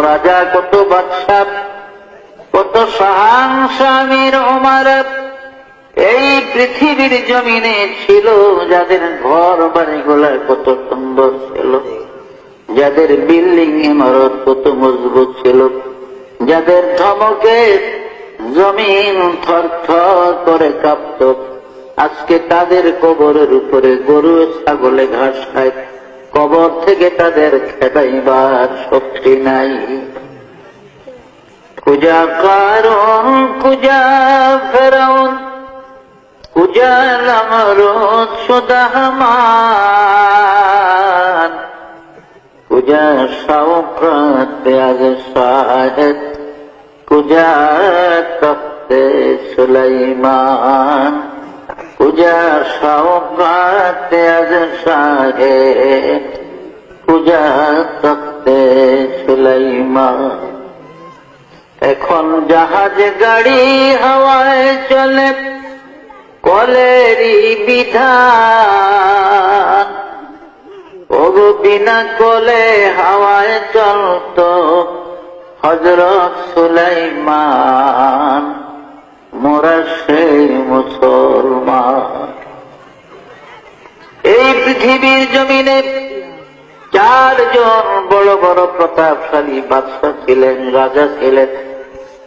রাজা কত বাদশাহ, কত সাহান স্বামীর ওমার এই পৃথিবীর জমিনে ছিল, যাদের ঘর বাড়িগুলা কত সুন্দর ছিল, যাদের বিল্ডিং ইমারত কত মজবুত ছিল, যাদের ধমকে জমিন থর করে কাঁপত। আজকে তাদের কবরের উপরে গরু, ছাগলে, ঘাস খায়। কবর থেকে তাদের খেদাইবার শক্তি নাই। কুজা কারণ কুজা ফেরাউন কুজা লামরুদ সুদাহমান কুজা শওকত আজ শাহেদ কুজা তখতে সুলাইমান। কুজা শওকত আজ শাহেদ কুজা তখতে সুলাইমান। এখন জাহাজ গাড়ি হাওয়ায় চলে, কলেরই বিধান। ওগো বিনা কলে হাওয়ায় চলত হজরত সুলাইমান। মোরা সেই মুসলমান এই পৃথিবীর জমিনে চারজন বড় বড় প্রতাপশালী বাদশাহ ছিলেন, রাজা ছিলেন,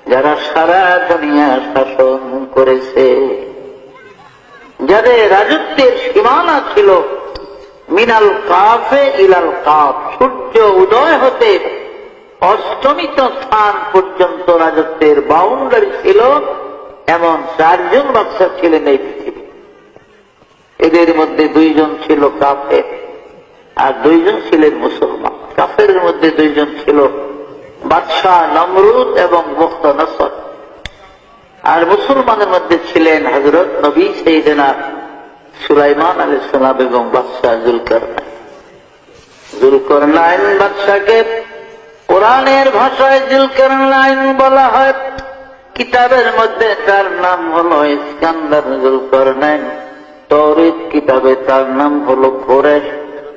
যারা সারা দুনিয়া শাসন করেছে। যাদের রাজত্বের সীমানা ছিল, মিনাল কাফে ইলাল কাফ, সূর্য উদয় হতে অষ্টমিত স্থান পর্যন্ত রাজত্বের বাউন্ডারি ছিল, এমন চারজন বাদশাহ ছিলেন এই পৃথিবী এদের মধ্যে দুইজন ছিল কাফের, আর দুইজন ছিলেন মুসলমান। কাফের মধ্যে দুইজন ছিল বাদশাহ নমরুদ এবং মুক্ত নসর। আর মুসলমানের মধ্যে ছিলেন হজরত নবী সেইদিনা সুলাইমান আলী সালাম এবং বাদশাহ জুলকর জুলকর নাইন কোরআনের ভাষায় জুলকর নাইন বলা হয়। কিতাবের মধ্যে তার নাম হলো ইস্কান্দার জুলকর তৌরিদ কিতাবে তার নাম হলো কোরেশ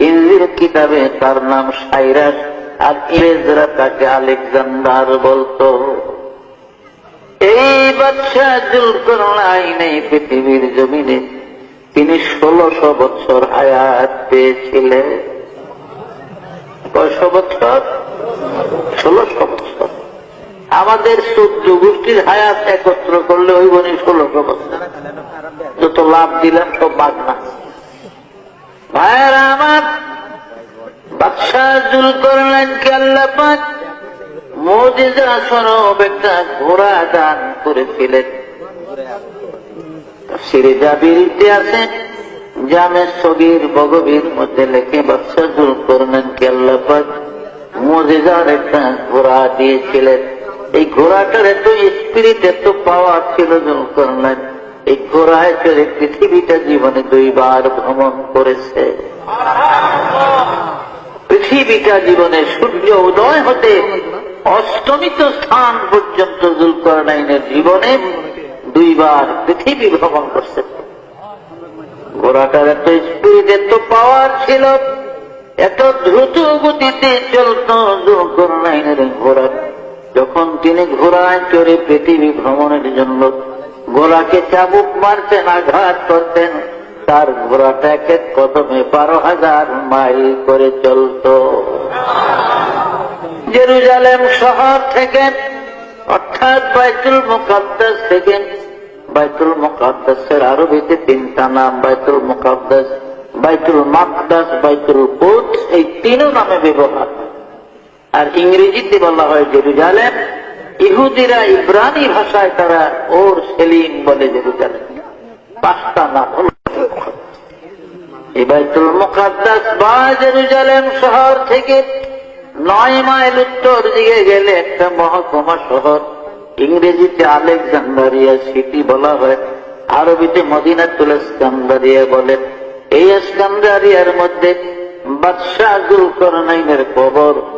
ইংরেজ কিতাবে তার নাম সাইরাস, আর ইংরেজরা তাকে আলেকজান্ডার বলতো। এই বাচ্চা জুলকর আইন এই পৃথিবীর জমিনে তিনি ষোলশো বছর হায়াত পেয়েছিলেন। কয়শো বছর? ষোলশো বছর। আমাদের চোদ্দ গোষ্ঠীর হায়াত একত্র করলে ওই বনি ষোলশো বছর। যত লাভ দিলাম, সব বাদ না। ভাইয়েরা আমার, বাদশাহ জুল করলেন কে আল্লাহ পাক? একটা ঘোড়া দান করেছিলেন। আছে, জামে সগির বগবীর মধ্যে লেখে, বাদশাহ জুল করলেন কে আল্লাহ পাক? একটা ঘোড়া দিয়েছিলেন। এই ঘোড়াটার এত স্পিরিট এত পাওয়ার ছিল জুল করলেন। এই ঘোড়ায় চড়ে পৃথিবীটা জীবনে দুইবার ভ্রমণ করেছে। পৃথিবীটা জীবনে সূর্য উদয় হতে অষ্টমিত স্থান পর্যন্ত জুলকরনাইনের জীবনে দুইবার পৃথিবী ভ্রমণ করছে। ঘোড়াটার এত স্পিরিট এত পাওয়ার ছিল, এত দ্রুত গতিতে চলত জুলকরনাইনের ঘোড়া। যখন তিনি ঘোড়ায় চড়ে পৃথিবী ভ্রমণের জন্য ঘোড়াকে চাবুক মারতেন, আঘাত করতেন। তার ঘোড়াটা এক এক বারো হাজার মাইল করে চলত। জেরুজালেম শহর থেকে, অর্থাৎ বাইতুল মুকাদ্দাস থেকে, বাইতুল মুকাদ্দাসের আরবিতে তিনটা নাম, বাইতুল মুকাদ্দাস, বাইতুল মাকদাস, বাইতুল কুদ এই তিনও নামে ব্যবহার। আর ইংরেজিতে বলা হয় জেরুজালেম ইহুদিরা ইব্রানি ভাষায় তারা ওর সেলিম বলে জেরুজালেম। পাঁচটা নাম হল। বাইতুল মুকাদ্দাস বা জেরুজালেম শহর থেকে নয় মাইল উত্তর দিকে গেলে একটা মহকুমা শহর। ইংরেজিতে আলেকজান্ডারিয়া সিটি বলা হয়। আরবিতে মদিনাতুল ইস্কান্দারিয়া বলে। এই ইস্কান্দারিয়ার মধ্যে বাদশাহ জুলকরনাইনের কবর। আমি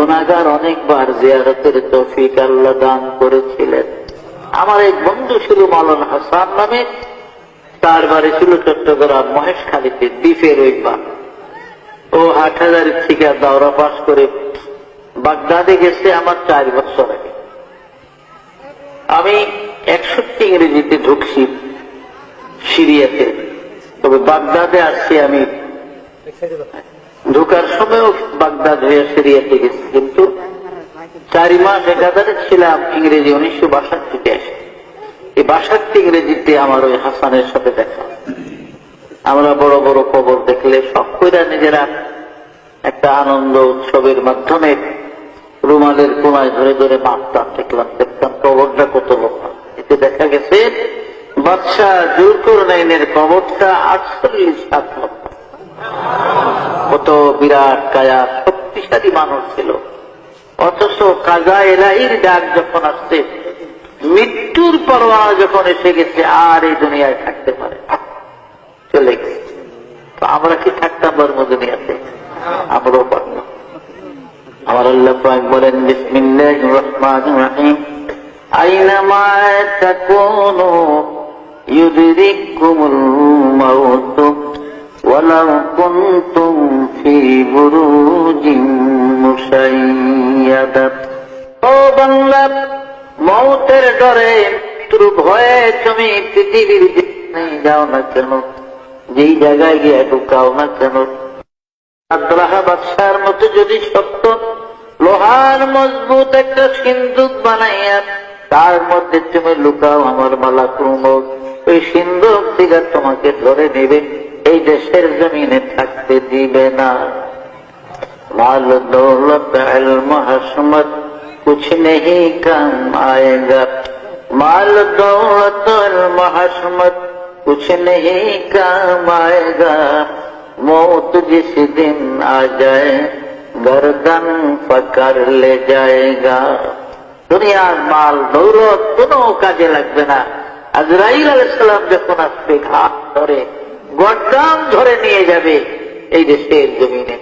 গুণাগার অনেকবার জিয়ারতের তৌফিক আল্লাহ দান করেছিলেন। আমার এক বন্ধু ছিল মালন হাসান নামে, তার বাড়ি ছিল চট্টগ্রাম মহেশখালীতে, দ্বীপের ওই পা ও আট হাজার থেকে দাওরা পাস করে বাগদাদে গেছে আমার চার বছর আগে। আমি একষট্টি ইংরেজিতে ঢুকছি সিরিয়াতে, তবে বাগদাদে আসছি আমি ঢোকার সময়ও বাগদাদ হয়ে সিরিয়াতে গেছি কিন্তু চারি মাস একাধারে ছিলাম ইংরেজি উনিশশো বাষট্টিতে আসে এই বাষট্টি ইংরেজিতে আমার ওই হাসানের সাথে দেখা। আমরা বড় বড় খবর দেখলে সব কইরা নিজেরা একটা আনন্দ উৎসবের মাধ্যমে রুমালের কোনায় ধরে ধরে মাপতাম, দেখলাম, দেখতাম কবরটা কত লোক এতে দেখা গেছে, বাদশাহ জুরকুরনাইনের কবরটা আটচল্লিশ হাত লম্বা। কত বিরাট কায়া, শক্তিশালী মানুষ ছিল। অথচ কাজা এলাহির ডাক যখন আসছে, মৃত্যুর পরোয়ানা যখন এসে গেছে, আর এই দুনিয়ায় থাকতে পারে চলে গেছে। তো আমরা কি থাকতাম বর্ম দুনিয়াতে? আমরাও পারলাম আমার আল্লাহ বলেন বিসমিল্লাহ রহমান রাহিম। আইনামা তাকুনু ইউদরিকুমুল মাউত। ولو كنتم في بروج مشيدة ও বাংলা মৌতের ডরে মৃত্যুর ভয়ে তুমি পৃথিবীর যেখানে যাও না কেন যেই জায়গায় গিয়ে ঢুকাও না কেন আব্রাহা বাদশার মতো যদি সত্য লোহার মজবুত একটা সিন্ধুক বানাইয়া তার মধ্যে তুমি লুকাও আমার মালা কুমক ওই সিন্ধু দিঘা তোমাকে ধরে নেবে, এই দেশের জমিনে থাকতে দিবে না। মাল দৌলত হাসমত, কুছ নেই কাম আয়েগা। মাল দৌলত হাসমত, কুছ নেই কাম আয়েগা। মৌত জিস দিন আ যায়, গরদন পকর লে যায়গা। দুনিয়ার মাল দৌলত কোনো কাজে লাগবে না। আজরাইল আলাইসালাম যখন আসবে ঘাট ধরে গড্ডাম ধরে নিয়ে যাবে এই দেশের জমিনে।